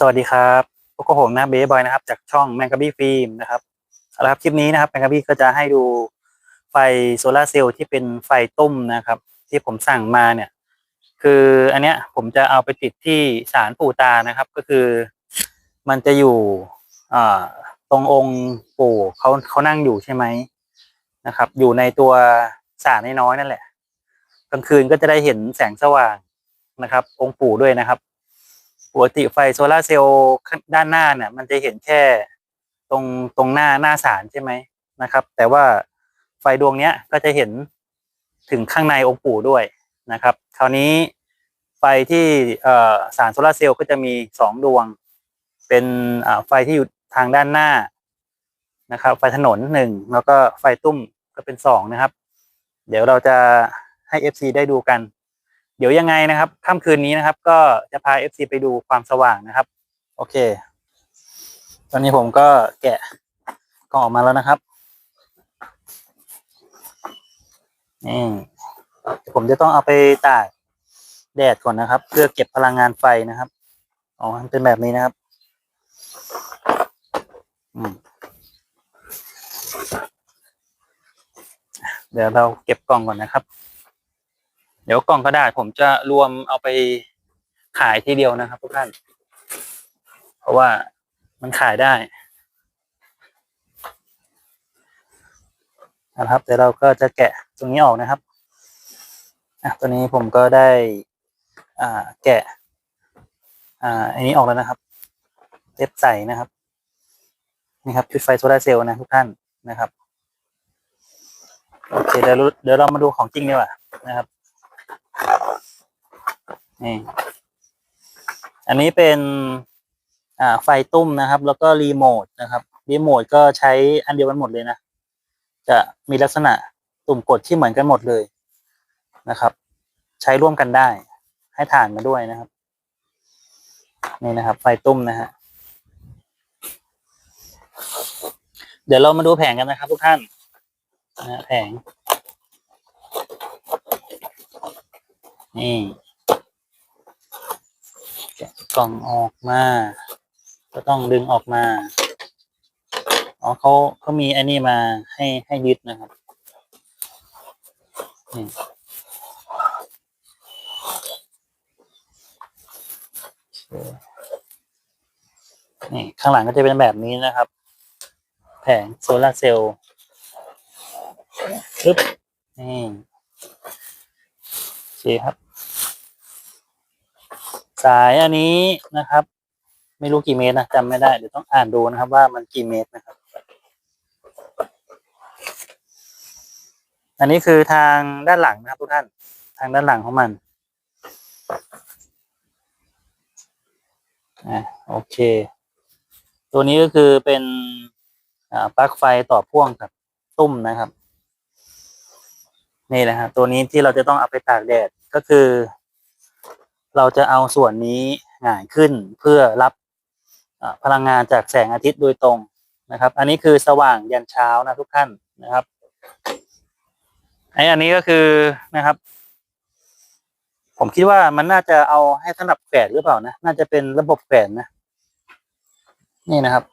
สวัสดีครับพวกบผมนะเบย์บอยนะครับ จากช่องแมงกะบี้ฟิล์มนะครับเอาละครับคลิปนี้นะครับแมงกะบี้ก็จะให้ดูไฟโซลาเซลล์ที่เป็นไฟต้มนะครับ ที่ผมสั่งมาเนี่ย คืออันเนี้ยผมจะเอาไปติดที่ศาลปู่ตานะครับ ก็คือมันจะอยู่อ่าตรงองค์ปู่เขาเขานั่งอยู่ใช่ไหมนะครับ อยู่ในตัวศาลน้อยๆนั่นแหละกลางคืนก็จะได้เห็นแสงสว่างนะครับ องค์ปู่ด้วยนะครับ ปกติไฟโซลาเซลล์ด้านหน้าเนี่ย มันจะเห็นแค่ตรงตรงหน้าหน้าสารใช่ไหมนะครับ แต่ว่าไฟดวงเนี้ยก็จะเห็นถึงข้างในองค์ปู่ด้วยนะครับ คราวนี้ไฟที่สารโซลาเซลล์ก็จะมีสองดวง เป็นไฟที่อยู่ทางด้านหน้านะครับ ไฟถนนหนึ่งแล้วก็ไฟตุ้มก็เป็นสองนะครับ เดี๋ยวเราจะให้ FC ได้ดูกัน เดี๋ยวยังไงนะครับค่ำคืนนี้นะครับ ก็จะพา FC ไปดูความสว่างนะครับ โอเค ตอนนี้ผมก็แกะกล่องออกมาแล้วนะครับนี่ผมจะต้องเอาไปตากแดดก่อนนะครับ เพื่อเก็บพลังงานไฟนะครับอ๋อมันเป็นแบบนี้นะครับ อืมเดี๋ยวเราเก็บกล่องก่อนนะครับ เดี๋ยวกล่องกระดาษผมจะรวมเอาไปขายทีเดียวนะครับทุกท่าน เพราะว่ามันขายได้นะครับเดี๋ยวเราก็จะแกะตรงนี้ออกนะครับอะตัวนี้ผมก็ได้ อ่าแกะ อ่าอันนี้ออกแล้วนะครับเล็บใส่นะครับนี่ครับชุดไฟโซลาเซลล์นะทุกท่านนะครับโอเคเดี๋ยวเดี๋ยวเรามาดูของจริงดีกว่านะครับ นี่อันนี้เป็นอ่าไฟตุ้มนะครับ แล้วก็รีโมทนะครับรีโมทก็ใช้อันเดียวกันหมดเลยนะจะมีลักษณะตุ่มกดที่เหมือนกันหมดเลยนะครับ ใช้ร่วมกันได้ ให้ฐานมาด้วยนะครับ นี่นะครับ ไฟตุ้มนะฮะเดี๋ยวเรามาดูแผงกันนะครับ ทุกท่านนะแผง นี่แกะกล่องออกมา ก็ต้องดึงออกมา อ๋อเขาเขามีอันนี้มาให้ให้ยึดนะครับนี่นี่ ข้างหลังก็จะเป็นแบบนี้นะครับ แผงโซลาร์เซลล์ปึ๊บนี่โอเคครับ สายอันนี้นะครับ ไม่รู้กี่เมตรนะจำไม่ได้เดี๋ยวต้องอ่านดูนะครับ ว่ามันกี่เมตรนะครับ อันนี้คือทางด้านหลังนะครับทุกท่าน ทางด้านหลังของมันอ่าโอเค ตัวนี้ก็คือเป็นปลั๊กไฟต่อพ่วงกับตุ้มนะครับ นี่นะฮะตัวนี้ที่เราจะต้องเอาไปตากแดดก็คือ เราจะเอาส่วนนี้หงายขึ้นเพื่อรับพลังงานจากแสงอาทิตย์โดยตรงนะครับ อันนี้คือสว่างยันเช้านะทุกท่านนะครับไออันนี้ก็คือนะครับ ผมคิดว่ามันน่าจะเอาให้สำหรับแขวนหรือเปล่านะ น่าจะเป็นระบบแขวนนะ นี่นะครับ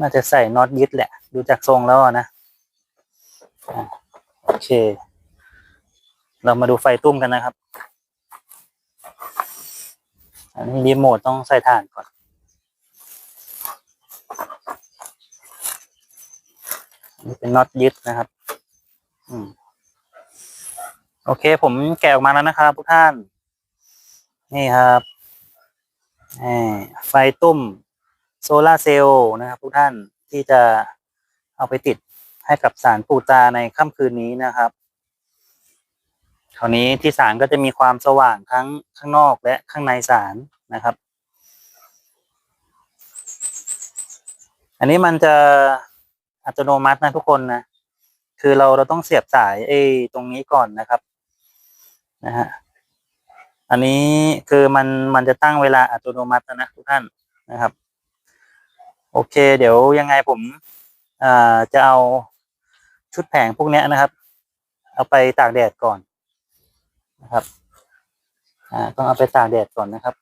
น่าจะใส่น็อตยึดแหละ ดูจากทรงแล้วนะโอเค เรามาดูไฟตุ้มกันนะครับ อันนี้รีโมทต้องใส่ถ่านก่อน นี่เป็นน็อตยึดนะครับ อืม โอเค ผมแกะออกมาแล้วนะครับทุกท่าน นี่ครับไฟตุ้มโซลาเซลล์นะครับทุกท่านที่จะเอาไปติดให้กับสารปูตาในค่ำคืนนี้นะครับ คราวนี้ที่ศาลก็จะมีความสว่างทั้งข้างนอกและข้างในศาลนะครับ อันนี้มันจะอัตโนมัตินะทุกคนนะคือเราเราต้องเสียบสายไอ้ตรงนี้ก่อนนะครับนะฮะอันนี้คือมันมันจะตั้งเวลาอัตโนมัตินะทุกท่านนะครับ โอเค เดี๋ยวยังไงผมอ่าจะเอาชุดแผงพวกนี้นะครับ เอาไปตากแดดก่อน นะครับ อ่าต้องเอาไปตากแดดก่อนนะครับ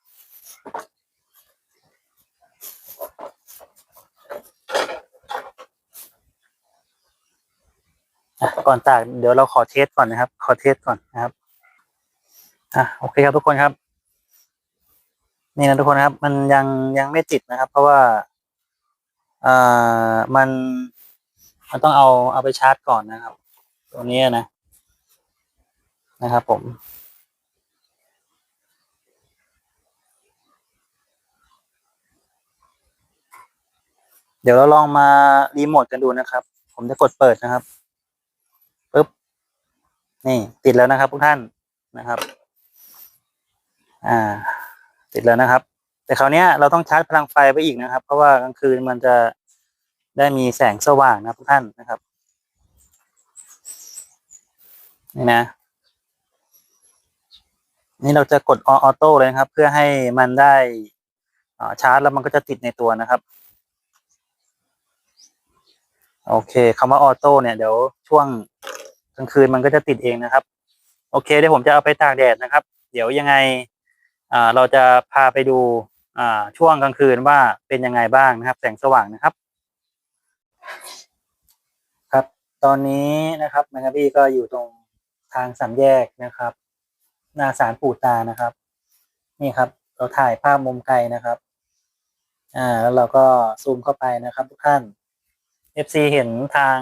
ก่อนตากเดี๋ยวเราขอเทสก่อนนะครับ ขอเทสก่อนนะครับอะโอเคครับทุกคนครับ นี่นะทุกคนครับ มันยังยังไม่ติดนะครับ เพราะว่าอ่ามันมันต้องเอาเอาไปชาร์จก่อนนะครับ ตัวนี้นะ นะครับผม เดี๋ยวเราลองมารีโมทกันดูนะครับ ผมจะกดเปิดนะครับปึ๊บนี่ติดแล้วนะครับทุกท่านนะครับ อ่า ติดแล้วนะครับ แต่คราวเนี้ยเราต้องชาร์จพลังไฟไปอีกนะครับ เพราะว่ากลางคืนมันจะได้มีแสงสว่างนะทุกท่านนะครับ นี่นะ นี่เราจะกดออโต้เลยนะครับ เพื่อให้มันได้ชาร์จแล้วมันก็จะติดในตัวนะครับ โอเคคำว่าออโต้เนี่ยเดี๋ยวช่วงกลางคืนมันก็จะติดเองนะครับ โอเคเดี๋ยวผมจะเอาไปตากแดดนะครับ เดี๋ยวยังไงอ่าเราจะพาไปดูอ่าช่วงกลางคืนว่าเป็นยังไงบ้างนะครับ แสงสว่างนะครับ ครับ ตอนนี้นะครับแมงกะบี้ก็อยู่ตรงทางสามแยกนะครับ หน้าศาลปู่ตานะครับ นี่ครับ เราถ่ายภาพมุมไกลนะครับ อ่า แล้วเราก็ซูมเข้าไปนะครับ ทุกท่าน FC เห็นทาง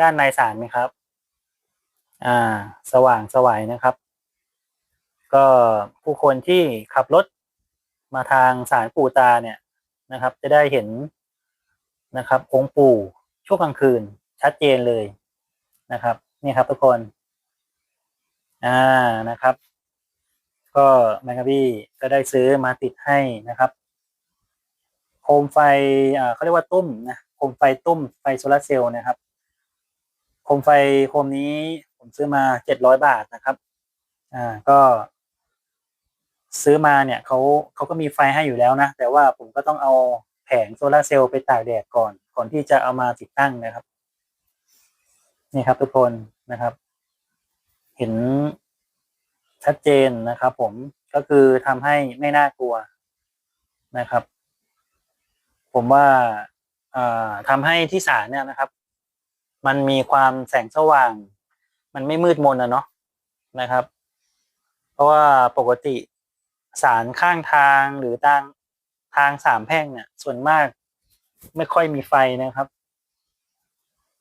ด้านในศาลไหมครับ อ่า สว่างสวัยนะครับ ก็ผู้คนที่ขับรถมาทางศาลปู่ตาเนี่ยนะครับ จะได้เห็นนะครับ องค์ปู่ช่วงกลางคืนชัดเจนเลยนะครับ นี่ครับทุกคน อ่านะครับ ก็แมงกะบี้ก็ได้ซื้อมาติดให้นะครับ โคมไฟเขาเรียกว่าตุ้มนะโคมไฟตุ้มไฟโซลาร์เซลล์นะครับ โคมไฟโคมนี้ผมซื้อมาเจ็ดร้อยบาทนะครับ อ่าก็ ซื้อมาเนี่ยเขาเขาก็มีไฟให้อยู่แล้วนะ แต่ว่าผมก็ต้องเอาแผงโซลาร์เซลล์ไปตากแดดก่อน ก่อนที่จะเอามาติดตั้งนะครับ นี่ครับทุกคนนะครับ เห็น ชัดเจนนะครับผมก็คือทำให้ไม่น่ากลัวนะครับ ผมว่าทำให้ที่ศาลเนี่ยนะครับ มันมีความแสงสว่าง มันไม่มืดมนอะเนาะนะครับ เพราะว่าปกติสารข้างทางหรือทางทางสามแพร่งเนี่ย ส่วนมากไม่ค่อยมีไฟนะครับ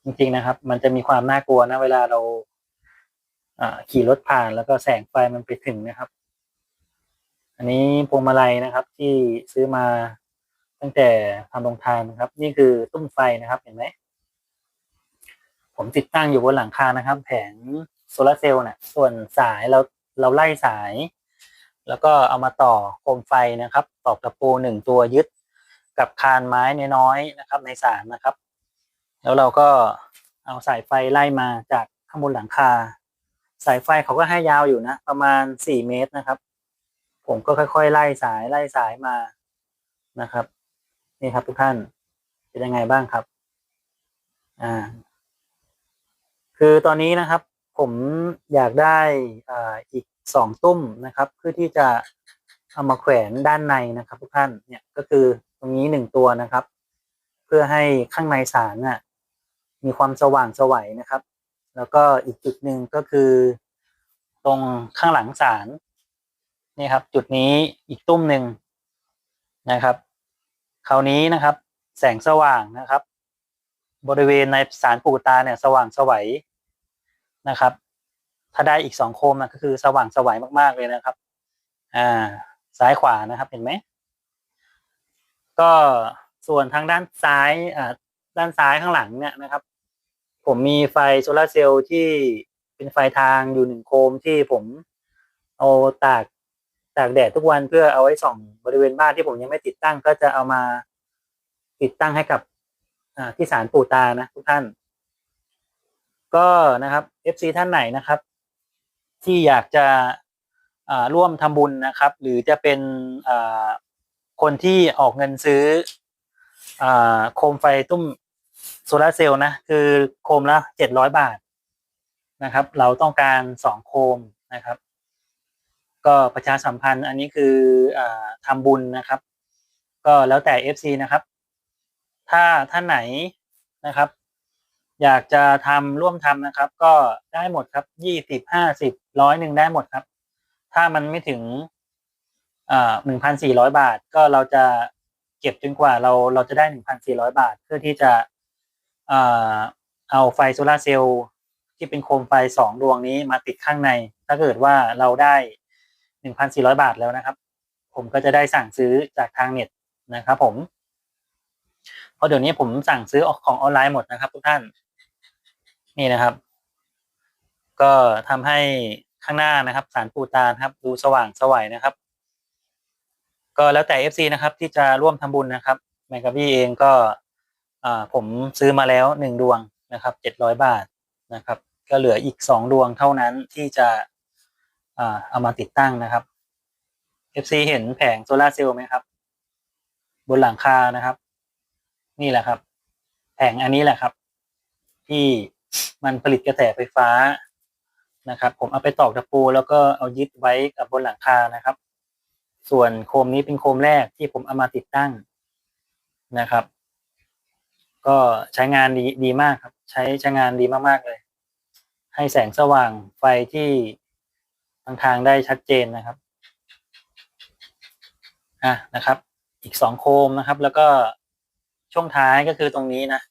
จริงๆนะครับ มันจะมีความน่ากลัวนะเวลาเรา ขี่รถผ่านแล้วก็แสงไฟมันไปถึงนะครับ อันนี้พวงมาลัยนะครับ ที่ซื้อมาตั้งแต่ทำโรงทานครับ นี่คือตุ้มไฟนะครับเห็นไหมผมติดตั้งอยู่บนหลังคานะครับ แผงโซลาร์เซลล์เนี่ยส่วนสายเราเราไล่สาย แล้วก็เอามาต่อโคมไฟนะครับตอกตะปูหนึ่งตัวยึดกับคานไม้น้อยๆนะครับ ในสารนะครับ แล้วเราก็เอาสายไฟไล่มาจากข้างบนหลังคา สายไฟเขาก็ให้ยาวอยู่นะ ประมาณสี่เมตรนะครับ ผมก็ค่อยๆ ไล่สายไล่สายมานะครับ นี่ครับทุกท่านเป็นยังไงบ้างครับ อ่า คือตอนนี้นะครับ ผมอยากได้อ่าอีกสองตุ้มนะครับ เพื่อที่จะเอามาแขวนด้านในนะครับ ทุกท่านเนี่ยก็คือตรงนี้หนึ่งตัวนะครับ เพื่อให้ข้างในสารน่ะมีความสว่างสวัยนะครับ แล้วก็อีกจุดหนึ่งก็คือ ตรงข้างหลังสารนี่ครับ จุดนี้อีกตุ้มหนึ่งนะครับ คราวนี้นะครับ แสงสว่างนะครับ บริเวณในสารปูตาเนี่ย สว่างสวัยนะครับ ถ้าได้อีกสองโคมนะก็คือสว่างสวัยมากๆเลยนะครับ อ่า ซ้ายขวานะครับเห็นไหมก็ส่วนทางด้านซ้ายอ่าด้านซ้ายข้างหลังเนี่ยนะครับ ผมมีไฟโซลาเซลล์ที่เป็นไฟทางอยู่หนึ่งโคมที่ผมเอาตากตากแดดทุกวันเพื่อเอาไว้ส่องบริเวณบ้านที่ผมยังไม่ติดตั้ง ก็จะเอามาติดตั้งให้กับที่ศาลปู่ตานะทุกท่าน ก็นะครับ FC ท่านไหนนะครับ ที่อยากจะร่วมทำบุญนะครับ หรือจะเป็นคนที่ออกเงินซื้ออโคมไฟตุ้ม โซลาร์เซลล์นะคือโคมละเจ็ดร้อยบาทนะครับ เราต้องการสองโคมนะครับ ก็ประชาสัมพันธ์อันนี้คืออทำบุญนะครับ ก็แล้วแต่ FC นะครับ ถ้าท่านไหนนะครับ อยากจะทำร่วมทำนะครับ ก็ได้หมดครับยี่สิบห้าสิบร้อยหนึ่งได้หมดครับ ถ้ามันไม่ถึงหนึ่งพันสี่ร้อยบาท ก็เราจะเก็บจนกว่าเราเราจะได้หนึ่งพันสี่ร้อยบาท เพื่อที่จะ เอาไฟโซลาเซลล์ที่เป็นโคมไฟสองดวงนี้มาติดข้างใน ถ้าเกิดว่าเราได้หนึ่งพันสี่ร้อยบาทแล้วนะครับ ผมก็จะได้สั่งซื้อจากทางเน็ตนะครับผม เพราะเดี๋ยวนี้ผมสั่งซื้อออกของออนไลน์หมดนะครับทุกท่าน นี่นะครับ ก็ทำให้ข้างหน้านะครับ สารปูตานครับ ดูสว่างสวัยนะครับ ก็แล้วแต่ FC นะครับ ที่จะร่วมทำบุญนะครับแมงกะบี้เองก็ ผมซื้อมาแล้วหนึ่งดวงนะครับเจ็ดร้อยบาทนะครับ ก็เหลืออีกสองดวงเท่านั้นที่จะเอามาติดตั้งนะครับ FC เห็นแผงโซลาเซลล์ไหมครับ บนหลังคานะครับ นี่แหละครับ แผงอันนี้แหละครับ ที่มันผลิตกระแสไฟฟ้านะครับ ผมเอาไปตอกตะปู แล้วก็เอายึดไว้กับบนหลังคานะครับ ส่วนโคมนี้เป็นโคมแรกที่ผมเอามาติดตั้งนะครับ ก็ใช้งานดีดีมากครับ ใช้ใช้งานดีมากๆเลย ให้แสงสว่างไฟที่ทางทางได้ชัดเจนนะครับอะนะครับ อีกสองโคมนะครับ แล้วก็ช่วงท้ายก็คือตรงนี้นะ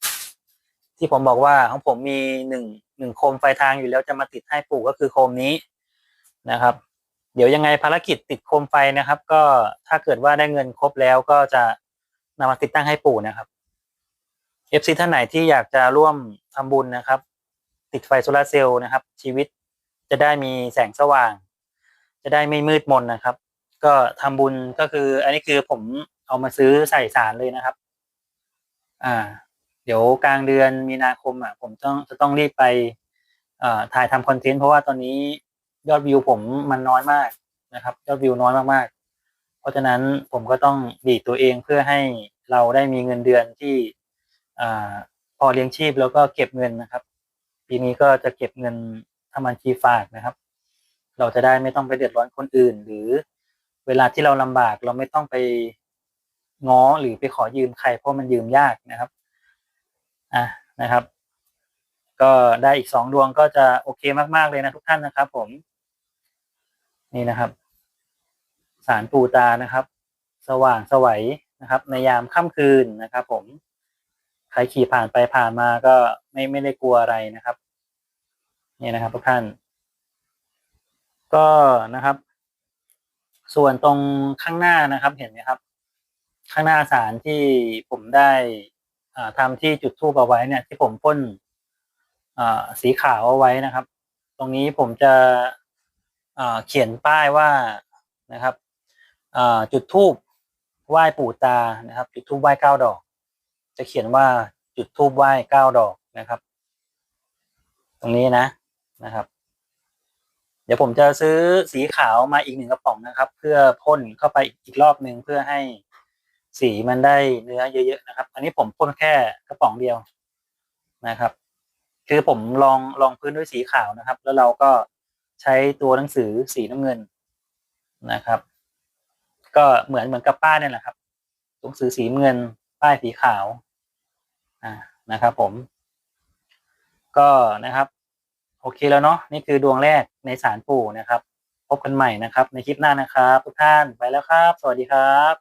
ที่ผมบอกว่าของผมมีหนึ่งหนึ่งโคมไฟทางอยู่แล้วจะมาติดให้ปู่ก็คือโคมนี้นะครับ เดี๋ยวยังไงภารกิจติดโคมไฟนะครับ ก็ถ้าเกิดว่าได้เงินครบแล้วก็จะนำมาติดตั้งให้ปู่นะครับ เอฟซีท่านไหนที่อยากจะร่วมทำบุญนะครับ ติดไฟโซลาเซลล์นะครับ ชีวิตจะได้มีแสงสว่าง จะได้ไม่มืดมนนะครับ ก็ทำบุญก็คือ อันนี้คือผมเอามาซื้อใส่สารเลยนะครับ อ่า เดี๋ยวกลางเดือนมีนาคมอะ ผมต้องจะต้องรีบไปถ่ายทำคอนเทนต์เพราะว่าตอนนี้ยอดวิวผมมันน้อยมากนะครับ ยอดวิวน้อยมากๆ เพราะฉะนั้นผมก็ต้องดีตัวเองเพื่อให้เราได้มีเงินเดือนที่ พอเลี้ยงชีพแล้วก็เก็บเงินนะครับ ปีนี้ก็จะเก็บเงินทำบัญชีฝากนะครับ เราจะได้ไม่ต้องไปเดือดร้อนคนอื่น หรือเวลาที่เราลำบากเราไม่ต้องไปง้อหรือไปขอยืมใครเพราะมันยืมยากนะครับอะนะครับ ก็ได้อีกสองดวงก็จะโอเคมาก ๆเลยนะทุกท่านนะครับ ผมนี่นะครับสารปูตานะครับ สว่างสวัยนะครับ ในยามค่ำคืนนะครับ ผม ใครขี่ผ่านไปผ่านมาก็ไม่ไม่ได้กลัวอะไรนะครับ นี่นะครับทุกท่าน ก็นะครับ ส่วนตรงข้างหน้านะครับเห็นไหมครับ ข้างหน้าสารที่ผมได้ทำที่จุดทูบเอาไว้เนี่ย ที่ผมพ่นสีขาวเอาไว้นะครับ ตรงนี้ผมจะเขียนป้ายว่านะครับจุดทูบไหว้ปู่ตานะครับ จุดทูบไหว้เก้าดอก จะเขียนว่าจุดทูบไหว้เก้าดอกนะครับ ตรงนี้นะนะครับ เดี๋ยวผมจะซื้อสีขาวมาอีกหนึ่งกระป๋องนะครับ เพื่อพ่นเข้าไปอีกรอบหนึ่งเพื่อให้สีมันได้เนื้อเยอะๆนะครับ อันนี้ผมพ่นแค่กระป๋องเดียวนะครับ คือผมลองลองพื้นด้วยสีขาวนะครับ แล้วเราก็ใช้ตัวหนังสือสีน้ำเงินนะครับ ก็เหมือนเหมือนกับป้ายนี่แหละครับหนังสือสีเงินป้ายสีขาว นะครับผม ก็นะครับ โอเคแล้วเนาะนี่คือดวงแรกในสารปู่นะครับ พบกันใหม่นะครับ ในคลิปหน้านะครับ ทุกท่านไปแล้วครับ สวัสดีครับ